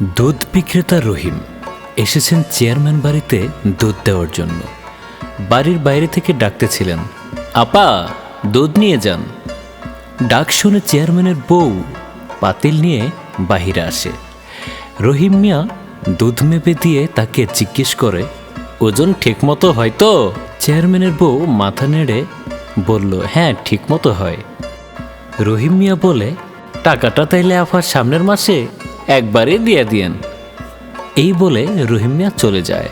দুধ বিক্রেতা রহিম এসেছেন চেয়ারম্যান বাড়িতে দুধ দেওয়ার জন্য। বাড়ির বাইরে থেকে ডাকতেছিলেন, আপা, দুধ নিয়ে যান। ডাক শুনে চেয়ারম্যানের বউ পাতিল নিয়ে বাহিরে আসে। রহিম মিয়া দুধ মেপে দিয়ে তাকে জিজ্ঞেস করে, ওজন ঠিকমতো হয় তো? চেয়ারম্যানের বউ মাথা নেড়ে বলল হ্যাঁ ঠিকমতো হয়। রহিম মিয়া বলে, টাকাটা তাইলে আফার সামনের মাসে একবারে দিয়ে দিয়েন। এই বলে রহিম মিয়া চলে যায়।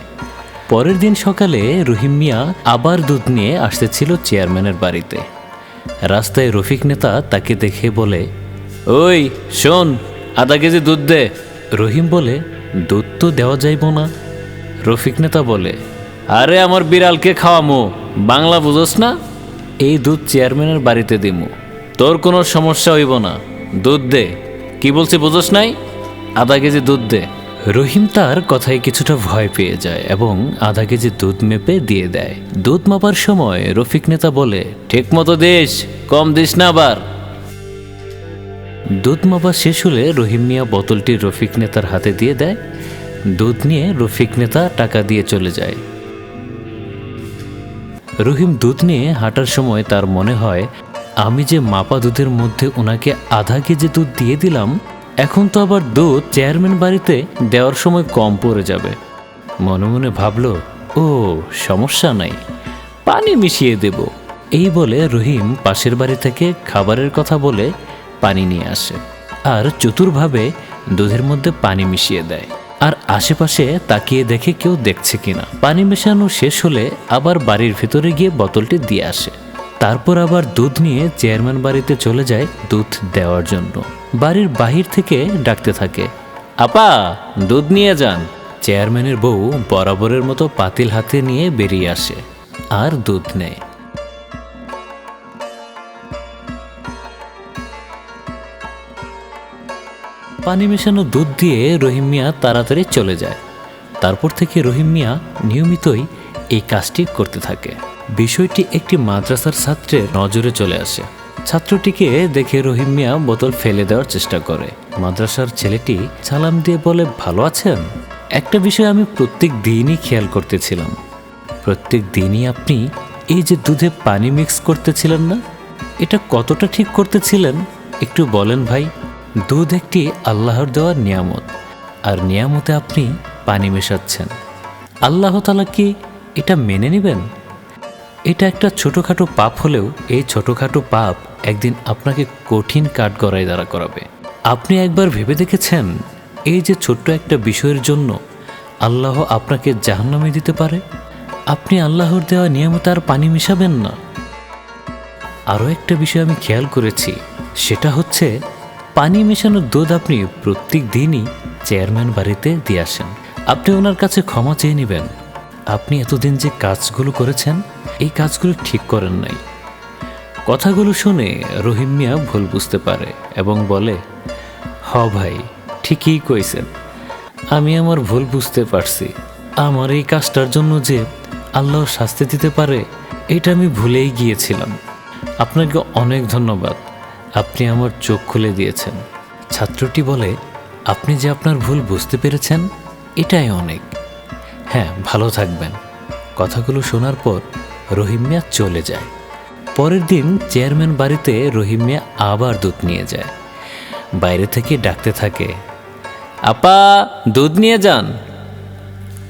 পরের দিন সকালে রহিম মিয়া আবার দুধ নিয়ে আসতেছিল চেয়ারম্যানের বাড়িতে। রাস্তায় রফিক নেতা তাকে দেখে বলে, ওই, শোন, আধা কেজি দুধ দে। রহিম বলে, দুধ তো দেওয়া যাইব না। রফিক নেতা বলে, আরে আমার বিড়ালকে খাওয়ামো, বাংলা বুঝোস না? এই দুধ চেয়ারম্যানের বাড়িতে দিমু। তোর কোনো সমস্যা হইব না। দুধ দে। কি বলছি বুঝোস নাই? আধা কেজি দুধ দে। রহিম তার কথায় কিছুটা ভয় পেয়ে যায় এবং আধা কেজি দুধ মেপে দিয়ে দেয়। দুধ মাপার সময় রফিক নেতা বলে ঠিক মতো দিস, কম দিস না আবার। দুধ মাপা শেষ হলে রহিম মিয়া বোতলটি রফিক নেতার হাতে দিয়ে দেয়। দুধ নিয়ে রফিক নেতা টাকা দিয়ে চলে যায়। রহিম দুধ নিয়ে হাঁটার সময় তার মনে হয়, আমি যে মাপা দুধের মধ্যে ওনাকে আধা কেজি দুধ দিয়ে দিলাম এখন তো আবার দুধ চেয়ারম্যান বাড়িতে দেওয়ার সময় কম পড়ে যাবে। মনে মনে ভাবলো, ও, সমস্যা নাই, পানি মিশিয়ে দেব। এই বলে রহিম পাশের বাড়ি থেকে খাবারের কথা বলে পানি নিয়ে আসে। আর চতুরভাবে দুধের মধ্যে পানি মিশিয়ে দেয়। আর আশেপাশে তাকিয়ে দেখে কেউ দেখছে কিনা। পানি মেশানো শেষ হলে আবার বাড়ির ভেতরে গিয়ে বোতলটি দিয়ে আসে। তারপর আবার দুধ নিয়ে চেয়ারম্যান বাড়িতে চলে যায় দুধ দেওয়ার জন্য। বাড়ির বাহির থেকে ডাকতে থাকে, আপা, দুধ নিয়ে যান। চেয়ারম্যানের বউ বরাবরের মতো পাতিল হাতে নিয়ে বেরিয়ে আসে, আর দুধ নেয়। পানি মেশানো দুধ দিয়ে রহিম মিয়া তাড়াতাড়ি চলে যায়। তারপর থেকে রহিম মিয়া নিয়মিতই এই কাজটি করতে থাকে। বিষয়টি একটি মাদ্রাসার ছাত্রের নজরে চলে আসে। ছাত্রটিকে দেখে রহিম মিয়া বোতল ফেলে দেওয়ার চেষ্টা করে। মাদ্রাসার ছেলেটি সালাম দিয়ে বলে, ভালো আছেন? একটা বিষয় আমি প্রত্যেক দিনই খেয়াল করতেছিলাম। প্রত্যেক দিনই আপনি এই যে দুধে পানি মিক্স করতেছিলেন না, এটা কতটা ঠিক করতেছিলেন? একটু বলেন ভাই। দুধ একটি আল্লাহর দেওয়া নিয়ামত, আর নিয়ামতে আপনি পানি মেশাচ্ছেন। আল্লাহ তালা কি এটা মেনে নেবেন? এটা একটা ছোটোখাটো পাপ হলেও এই ছোটোখাটো পাপ একদিন আপনাকে কঠিন কাঠগড়ায় দাঁড়া করাবে। আপনি একবার ভেবে দেখেছেন এই যে ছোট্ট একটা বিষয়ের জন্য আল্লাহ আপনাকে জাহান্নামে দিতে পারে? আপনি আল্লাহর দেওয়া নিয়মিত আর পানি মিশাবেন না। আরও একটা বিষয় আমি খেয়াল করেছি, সেটা হচ্ছে পানি মেশানো দুধ আপনি প্রত্যেক দিনই চেয়ারম্যান বাড়িতে দিয়ে আসেন। আপনি ওনার কাছে ক্ষমা চেয়ে নেবেন। আপনি এতদিন যে কাজগুলো করেছেন, এই কাজগুলো ঠিক করেন নাই। কথাগুলো শুনে রহিম মিয়া ভুল বুঝতে পারে এবং বলে, হ ভাই, ঠিকই কইছেন। আমি আমার ভুল বুঝতে পারছি। আমার এই কাজটার জন্য যে আল্লাহ শাস্তি দিতে পারে, এটা আমি ভুলেই গিয়েছিলাম। আপনাকে অনেক ধন্যবাদ। আপনি আমার চোখ খুলে দিয়েছেন। ছাত্রটি বলে, আপনি যে আপনার ভুল বুঝতে পেরেছেন, এটাই অনেক। হ্যাঁ ভালো থাকবেন। কথাগুলো শোনার পর রহিম মিয়া চলে যায়। পরের দিন চেয়ারম্যান বাড়িতে রহিম মিয়া আবার দুধ নিয়ে যায়। বাইরে থেকে ডাকতে থাকে, আপা, দুধ নিয়ে যান।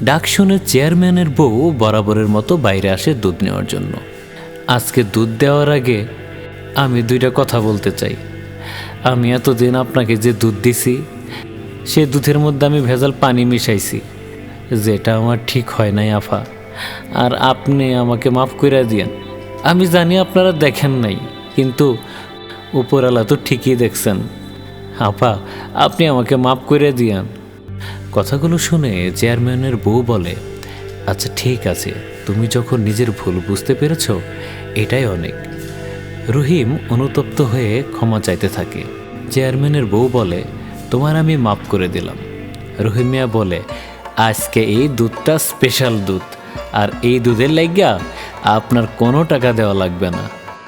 ডাক শুনে চেয়ারম্যানের বউ বরাবরের মতো বাইরে আসে দুধ নেওয়ার জন্য। আজকে দুধ দেওয়ার আগে আমি দুইটা কথা বলতে চাই। আমি এতদিন আপনাকে যে দুধ দিছি, সে দুধের মধ্যে আমি ভেজাল পানি মিশাইছি। যেটা আমার ঠিক হয় নাই, আফা। আর আপনি আমাকে মাফ করে দিয়েন। আমি জানি আপনারা দেখেন নাই, কিন্তু উপরালা তো ঠিকই দেখছেন। আপা আপনি আমাকে মাফ করে দিয়েন। কথাগুলো শুনে চেয়ারম্যানের বউ বলে আচ্ছা ঠিক আছে, তুমি যখন নিজের ভুল বুঝতে পেরেছ, এটাই অনেক। রহিম অনুতপ্ত হয়ে ক্ষমা চাইতে থাকে। চেয়ারম্যানের বউ বলে, তোমার আমি মাফ করে দিলাম। রহিমিয়া বলে আজকে এই দুধটা স্পেশাল দুধ। আর এই দুধের লাগিয়া আপনার কোনো টাকা দেওয়া লাগবে না।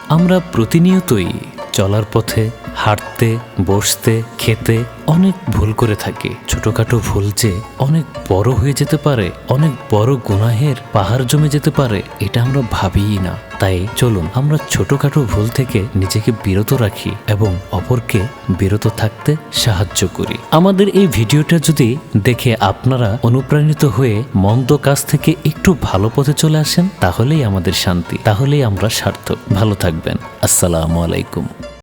আমরা প্রতিনিয়তই চলার পথে হাঁটতে, বসতে, খেতে অনেক ভুল করে থাকি। ছোটখাটো ভুল যে অনেক বড় হয়ে যেতে পারে, অনেক বড় গুনাহের পাহাড় জমে যেতে পারে, এটা আমরা ভাবিই না। তাই চলুন, আমরা ছোটখাটো ভুল থেকে নিজেকে বিরত রাখি এবং অপরকে বিরত থাকতে সাহায্য করি। আমাদের এই ভিডিওটা যদি দেখে আপনারা অনুপ্রাণিত হয়ে মন্দ কাজ থেকে একটু ভালো পথে চলে আসেন, তাহলেই আমাদের শান্তি, তাহলেই আমরা সার্থক। ভালো থাকবেন। আসসালামু আলাইকুম।